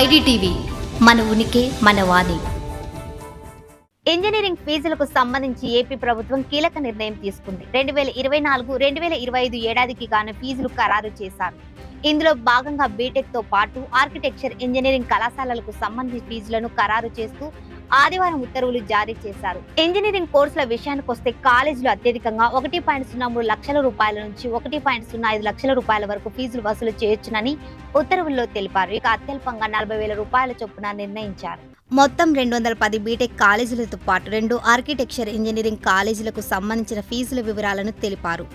IDTV మన ఉనికి మన వాణి. ఇంజనీరింగ్ ఫీజులకు సంబంధించి ఏపీ ప్రభుత్వం కీలక నిర్ణయం తీసుకుంది. రెండు వేల ఇరవై నాలుగు రెండు వేల ఇరవై ఐదు ఏడాదికి గాను ఫీజులు ఖరారు చేశారు. ఇందులో భాగంగా బీటెక్తో పాటు ఆర్కిటెక్చర్ ఇంజనీరింగ్ కళాశాలలకు సంబంధించి ఫీజులను ఖరారు చేస్తూ ఆదివారం ఉత్తర్వులు జారీ చేశారు. ఇంజనీరింగ్ కోర్సుల విషయానికి వస్తే కాలేజీలు అత్యధికంగా ఒకటి పాయింట్ సున్నా మూడు లక్షల రూపాయల నుంచి ఒకటి పాయింట్ సున్నా ఐదు లక్షల రూపాయల వరకు ఫీజులు వసూలు చేయొచ్చునని ఉత్తర్వుల్లో తెలిపారు. ఇక అత్యల్పంగా నలభై వేల రూపాయల చొప్పున నిర్ణయించారు. మొత్తం రెండు వందల పది బీటెక్ కాలేజీలతో పాటు రెండు ఆర్కిటెక్చర్ ఇంజనీరింగ్ కాలేజీలకు సంబంధించిన ఫీజుల వివరాలను తెలిపారు.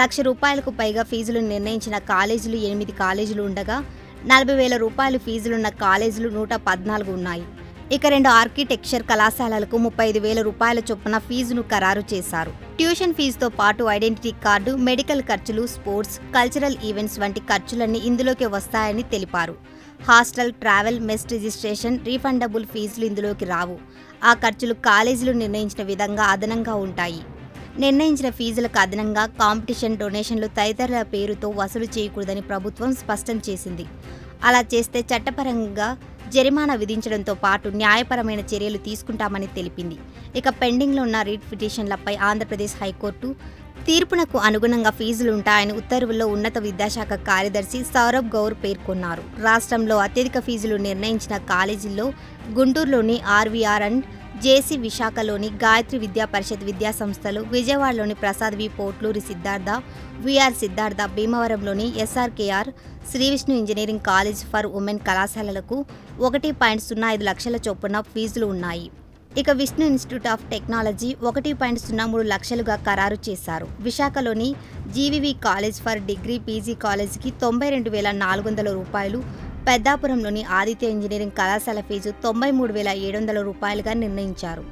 లక్ష రూపాయలకు పైగా ఫీజులు నిర్ణయించిన కాలేజీలు ఎనిమిది కాలేజీలు ఉండగా నలభై వేల రూపాయలు ఫీజులున్న కాలేజీలు నూట పద్నాలుగు ఉన్నాయి. ఇక రెండు ఆర్కిటెక్చర్ కళాశాలలకు ముప్పై ఐదు వేల రూపాయల చొప్పున ఫీజును ఖరారు చేశారు. ట్యూషన్ ఫీజుతో పాటు ఐడెంటిటీ కార్డు మెడికల్ ఖర్చులు స్పోర్ట్స్ కల్చరల్ ఈవెంట్స్ వంటి ఖర్చులన్నీ ఇందులోకి వస్తాయని తెలిపారు. Hostel travel mess registration refundable ఫీజులు ఇందులోకి రావు. ఆ ఖర్చులు కాలేజీలు నిర్ణయించిన విధంగా అదనంగా ఉంటాయి. నిర్ణయించిన ఫీజులకు అదనంగా కాంపిటీషన్ డొనేషన్లు తదితరుల పేరుతో వసూలు చేయకూడదని ప్రభుత్వం స్పష్టం చేసింది. అలా చేస్తే చట్టపరంగా జరిమానా విధించడంతో పాటు న్యాయపరమైన చర్యలు తీసుకుంటామని తెలిపింది. ఇక పెండింగ్లో ఉన్న రీట్ పిటిషన్లపై ఆంధ్రప్రదేశ్ హైకోర్టు తీర్పునకు అనుగుణంగా ఫీజులు ఉంటాయని ఉత్తర్వుల్లో ఉన్నత విద్యాశాఖ కార్యదర్శి సౌరభ్ గౌర్ పేర్కొన్నారు. రాష్ట్రంలో అత్యధిక ఫీజులు నిర్ణయించిన కాలేజీల్లో గుంటూరులోని ఆర్వీఆర్ అండ్ జేసీ విశాఖలోని గాయత్రి విద్యా పరిషత్ విద్యా సంస్థలు విజయవాడలోని Prasad V Potluri Siddhartha V R Siddhartha భీమవరంలోని S R K R Sri Vishnu engineering college for women కళాశాలలకు ఒకటి పాయింట్ సున్నా ఐదు లక్షల చొప్పున ఫీజులు ఉన్నాయి. ఇక విష్ణు ఇన్స్టిట్యూట్ ఆఫ్ టెక్నాలజీ ఒకటి పాయింట్ సున్నా మూడు లక్షలుగా ఖరారు చేశారు. విశాఖలోని G V V college for degree P G కాలేజీకి తొంభై రెండు వేల నాలుగు వందల రూపాయలు పెద్దాపురంలోని ఆదిత్య ఇంజనీరింగ్ కళాశాల ఫీజు తొంభై మూడు వేల ఏడు వందల రూపాయలుగా నిర్ణయించారు.